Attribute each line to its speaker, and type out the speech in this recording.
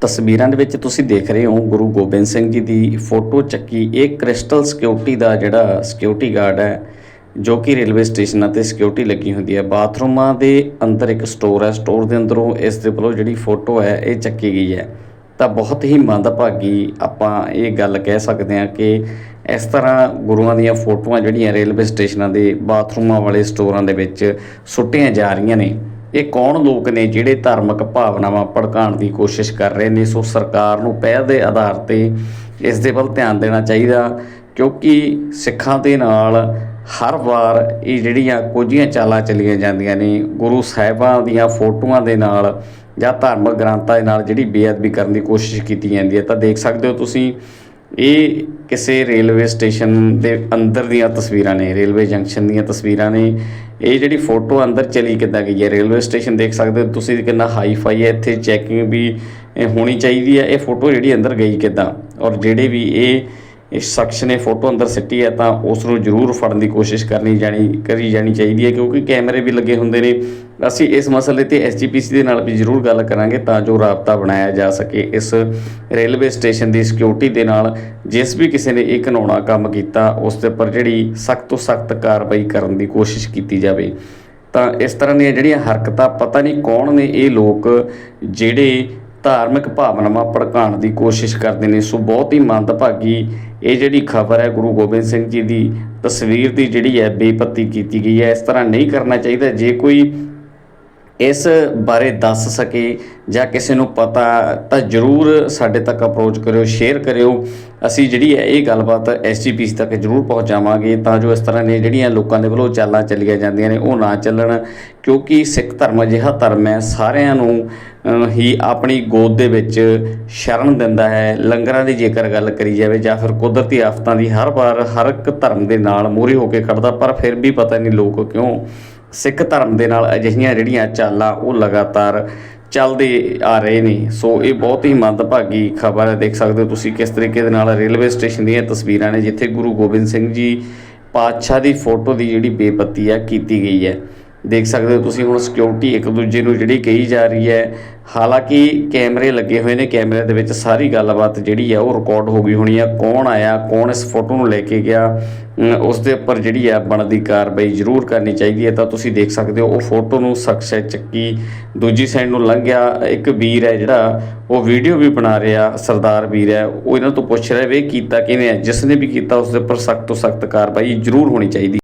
Speaker 1: ਤਸਵੀਰਾਂ ਦੇ ਵਿੱਚ ਤੁਸੀਂ ਦੇਖ ਰਹੇ ਹੋ ਗੁਰੂ ਗੋਬਿੰਦ ਸਿੰਘ ਜੀ ਦੀ ਫੋਟੋ ਚੱਕੀ। ਇਹ ਕ੍ਰਿਸਟਲ ਸਿਕਿਉਰਿਟੀ ਦਾ ਜਿਹੜਾ ਸਿਕਿਉਰਿਟੀ ਗਾਰਡ ਹੈ, ਜੋ ਕਿ ਰੇਲਵੇ ਸਟੇਸ਼ਨਾਂ ਤੇ ਸਿਕਿਉਰਿਟੀ ਲੱਗੀ ਹੁੰਦੀ ਹੈ। ਬਾਥਰੂਮਾਂ ਦੇ ਅੰਦਰ ਇੱਕ ਸਟੋਰ ਹੈ, ਸਟੋਰ ਦੇ ਅੰਦਰੋਂ ਇਸ ਦੇ ਵੱਲੋਂ ਜਿਹੜੀ ਫੋਟੋ ਹੈ, ਇਹ ਚੱਕੀ ਗਈ ਹੈ। ਤਾਂ ਬਹੁਤ ਹੀ ਮੰਦਭਾਗੀ ਆਪਾਂ ਇਹ ਗੱਲ ਕਹਿ ਸਕਦੇ ਹਾਂ ਕਿ ਇਸ ਤਰ੍ਹਾਂ ਗੁਰੂਆਂ ਦੀਆਂ ਫੋਟੋਆਂ ਜਿਹੜੀਆਂ ਰੇਲਵੇ ਸਟੇਸ਼ਨਾਂ ਦੇ ਬਾਥਰੂਮਾਂ ਵਾਲੇ ਸਟੋਰਾਂ ਦੇ ਵਿੱਚ ਸੁੱਟੀਆਂ ਜਾ ਰਹੀਆਂ ਨੇ। ਇਹ ਕੌਣ ਲੋਕ ਨੇ ਜਿਹੜੇ ਧਾਰਮਿਕ ਭਾਵਨਾਵਾਂ ਭੜਕਾਉਣ ਦੀ ਕੋਸ਼ਿਸ਼ ਕਰ ਰਹੇ ਨੇ? ਸੋ ਸਰਕਾਰ ਨੂੰ ਪਹਿਲ ਦੇ ਆਧਾਰ ਤੇ ਇਸ ਦੇ ਵੱਲ ਧਿਆਨ ਦੇਣਾ ਚਾਹੀਦਾ, ਕਿਉਂਕਿ ਸਿੱਖਾਂ ਦੇ ਨਾਲ ਹਰ ਵਾਰ ਇਹ ਜਿਹੜੀਆਂ ਕੁਝੀਆਂ ਚਾਲਾਂ ਚੱਲੀਆਂ ਜਾਂਦੀਆਂ ਨੇ, ਗੁਰੂ ਸਾਹਿਬਾਂ ਦੀਆਂ ਫੋਟੋਆਂ ਦੇ ਨਾਲ ਜਾਂ ਧਾਰਮਿਕ ਗ੍ਰੰਥਾਂ ਦੇ ਨਾਲ ਜਿਹੜੀ ਬੇਅਦਬੀ ਕਰਨ ਦੀ ਕੋਸ਼ਿਸ਼ ਕੀਤੀ ਜਾਂਦੀ ਹੈ। ਤਾਂ ਦੇਖ ਸਕਦੇ ਹੋ ਤੁਸੀਂ ਇਹ ਕਿਸੇ ਰੇਲਵੇ ਸਟੇਸ਼ਨ ਦੇ ਅੰਦਰ ਦੀਆਂ ਤਸਵੀਰਾਂ ਨੇ, ਰੇਲਵੇ ਜੰਕਸ਼ਨ ਦੀਆਂ ਤਸਵੀਰਾਂ ਨੇ। ਇਹ ਜਿਹੜੀ ਫੋਟੋ ਅੰਦਰ ਚਲੀ ਕਿੱਦਾਂ ਗਈ ਹੈ? ਰੇਲਵੇ ਸਟੇਸ਼ਨ ਦੇਖ ਸਕਦੇ ਹੋ ਤੁਸੀਂ ਕਿੰਨਾ ਹਾਈ ਫਾਈ ਹੈ, ਇੱਥੇ ਚੈਕਿੰਗ ਵੀ ਹੋਣੀ ਚਾਹੀਦੀ ਹੈ। ਇਹ ਫੋਟੋ ਜਿਹੜੀ ਅੰਦਰ ਗਈ ਕਿੱਦਾਂ? ਔਰ ਜਿਹੜੇ ਵੀ ਇਹ ਇਸ ਸ਼ਖਸ ਨੇ ਫੋਟੋ ਅੰਦਰ ਸਿੱਟੀ ਹੈ ਤਾਂ ਉਸ ਨੂੰ ਜ਼ਰੂਰ ਫੜਨ ਦੀ ਕੋਸ਼ਿਸ਼ ਕਰਨੀ ਜਾਣੀ, ਕਰੀ ਜਾਣੀ ਚਾਹੀਦੀ ਹੈ ਕਿਉਂਕਿ ਕੈਮਰੇ ਵੀ ਲੱਗੇ ਹੁੰਦੇ ਨੇ। ਅਸੀਂ ਇਸ ਮਸਲੇ ਤੇ ਐਸਜੀਪੀਸੀ ਦੇ ਨਾਲ ਵੀ ਜ਼ਰੂਰ ਗੱਲ ਕਰਾਂਗੇ ਤਾਂ ਜੋ ਰਾਬਤਾ ਬਣਾਇਆ ਜਾ ਸਕੇ। ਇਸ ਰੇਲਵੇ ਸਟੇਸ਼ਨ ਦੀ ਸਿਕਿਉਰਿਟੀ ਦੇ ਨਾਲ ਜਿਸ ਵੀ ਕਿਸੇ ਨੇ ਇਹ ਘਿਨਾਉਣਾ ਕੰਮ ਕੀਤਾ, ਉਸ ਦੇ ਉੱਪਰ ਜਿਹੜੀ ਸਖਤ ਤੋਂ ਸਖਤ ਕਾਰਵਾਈ ਕਰਨ ਦੀ ਕੋਸ਼ਿਸ਼ ਕੀਤੀ ਜਾਵੇ। ਤਾਂ ਇਸ ਤਰ੍ਹਾਂ ਦੀਆਂ ਜਿਹੜੀਆਂ ਹਰਕਤਾਂ, ਪਤਾ ਨਹੀਂ ਕੌਣ ਨੇ ਇਹ ਲੋਕ ਜਿਹੜੇ ਧਾਰਮਿਕ ਭਾਵਨਾਵਾਂ ਭੜਕਾਉਣ ਦੀ ਕੋਸ਼ਿਸ਼ ਕਰਦੇ ਨੇ। ਸੋ ਬਹੁਤ ਹੀ ਮੰਦਭਾਗੀ ਇਹ ਜਿਹੜੀ ਖਬਰ ਹੈ, ਗੁਰੂ ਗੋਬਿੰਦ ਸਿੰਘ ਜੀ ਦੀ ਤਸਵੀਰ ਦੀ ਜਿਹੜੀ ਹੈ, ਬੇਪਤੀ ਕੀਤੀ ਗਈ ਹੈ। ਇਸ ਤਰ੍ਹਾਂ ਨਹੀਂ ਕਰਨਾ ਚਾਹੀਦਾ। ਜੇ ਕੋਈ ਇਸ ਬਾਰੇ ਦੱਸ ਸਕੇ ਜਾਂ ਕਿਸੇ ਨੂੰ ਪਤਾ, ਤਾਂ ਜਰੂਰ ਸਾਡੇ ਤੱਕ ਅਪਰੋਚ ਕਰਿਓ, ਸ਼ੇਅਰ ਕਰਿਓ। ਅਸੀਂ ਜਿਹੜੀ ਹੈ, ਇਹ ਗੱਲਬਾਤ ਐਸਜੀਪੀਸੀ ਤੱਕ ਜਰੂਰ ਪਹੁੰਚਾਵਾਂਗੇ। ਤਾਂ ਜੋ ਇਸ ਤਰ੍ਹਾਂ ਦੀਆਂ ਜਿਹੜੀਆਂ ਲੋਕਾਂ ਦੇ ਵੱਲੋਂ ਚਾਲਾਂ ਚੱਲੀਆਂ ਜਾਂਦੀਆਂ ਨੇ, ਉਹ ਨਾ ਚੱਲਣ। ਕਿਉਂਕਿ ਸਿੱਖ ਧਰਮ ਅਜਿਹਾ ਧਰਮ ਹੈ, ਸਾਰਿਆਂ ਨੂੰ ਹੀ ਆਪਣੀ ਗੋਦ ਦੇ ਵਿੱਚ ਸ਼ਰਨ ਦਿੰਦਾ ਹੈ। ਲੰਗਰਾਂ ਦੀ ਜੇਕਰ ਗੱਲ ਕਰੀ ਜਾਵੇ ਜਾਂ ਫਿਰ ਕੁਦਰਤੀ ਆਫਤਾਂ ਦੀ, ਹਰ ਵਾਰ ਹਰ ਇੱਕ ਧਰਮ ਦੇ ਨਾਲ ਮੂਹਰੇ ਹੋ ਕੇ ਖੜਦਾ, ਪਰ ਫਿਰ ਵੀ ਪਤਾ ਨਹੀਂ ਲੋਕ ਕਿਉਂ ਸਿੱਖ ਧਰਮ ਦੇ ਨਾਲ ਅਜਿਹੀਆਂ ਜਿਹੜੀਆਂ ਚਾਲਾਂ ਉਹ ਲਗਾਤਾਰ ਚੱਲਦੇ ਆ ਰਹੇ ਨੇ। ਸੋ ਇਹ ਬਹੁਤ ਹੀ ਮੰਦਭਾਗੀ ਖਬਰ ਹੈ। ਦੇਖ ਸਕਦੇ ਹੋ ਤੁਸੀਂ ਕਿਸ ਤਰੀਕੇ ਦੇ ਨਾਲ ਰੇਲਵੇ ਸਟੇਸ਼ਨ ਦੀਆਂ ਤਸਵੀਰਾਂ ਨੇ, ਜਿੱਥੇ ਗੁਰੂ ਗੋਬਿੰਦ ਸਿੰਘ ਜੀ ਪਾਤਸ਼ਾਹ ਦੀ ਫੋਟੋ ਦੀ ਜਿਹੜੀ ਬੇਪਤੀ ਹੈ, ਕੀਤੀ ਗਈ ਹੈ। ਦੇਖ ਸਕਦੇ ਹੋ ਤੁਸੀਂ ਹੁਣ ਸਿਕਿਉਰਿਟੀ ਇੱਕ ਦੂਜੇ ਨੂੰ ਜਿਹੜੀ ਕਹੀ ਜਾ ਰਹੀ ਹੈ। ਹਾਲਾਂਕਿ ਕੈਮਰੇ ਲੱਗੇ ਹੋਏ ਨੇ, ਕੈਮਰੇ ਦੇ ਵਿੱਚ ਸਾਰੀ ਗੱਲਬਾਤ ਜਿਹੜੀ ਆ ਉਹ ਰਿਕਾਰਡ ਹੋ ਗਈ ਹੋਣੀ ਆ ਕੌਣ ਆਇਆ, ਕੌਣ ਇਸ ਫੋਟੋ ਨੂੰ ਲੈ ਕੇ ਗਿਆ ਉਸ ਦੇ ਉੱਪਰ ਜਿਹੜੀ ਆ ਬਣਦੀ ਕਾਰਵਾਈ ਜ਼ਰੂਰ ਕਰਨੀ ਚਾਹੀਦੀ ਹੈ। ਤਾਂ ਤੁਸੀਂ ਦੇਖ ਸਕਦੇ ਹੋ, ਉਹ ਫੋਟੋ ਨੂੰ ਸ਼ਖਸ ਹੈ ਚੱਕੀ, ਦੂਜੀ ਸਾਈਡ ਨੂੰ ਲੰਘਿਆ, ਇੱਕ ਵੀਰ ਹੈ ਜਿਹੜਾ, ਉਹ ਵੀਡੀਓ ਵੀ ਬਣਾ ਰਿਹਾ, ਸਰਦਾਰ ਵੀਰ ਹੈ। ਉਹ ਇਹਨਾਂ ਤੋਂ ਪੁੱਛ ਰਿਹਾ ਵੀ ਇਹ ਕੀਤਾ ਕਿਵੇਂ ਹੈ? ਜਿਸ ਨੇ ਵੀ ਕੀਤਾ, ਉਸ ਦੇ ਉੱਪਰ ਸਖਤ ਤੋਂ ਸਖਤ ਕਾਰਵਾਈ ਜ਼ਰੂਰ ਹੋਣੀ ਚਾਹੀਦੀ।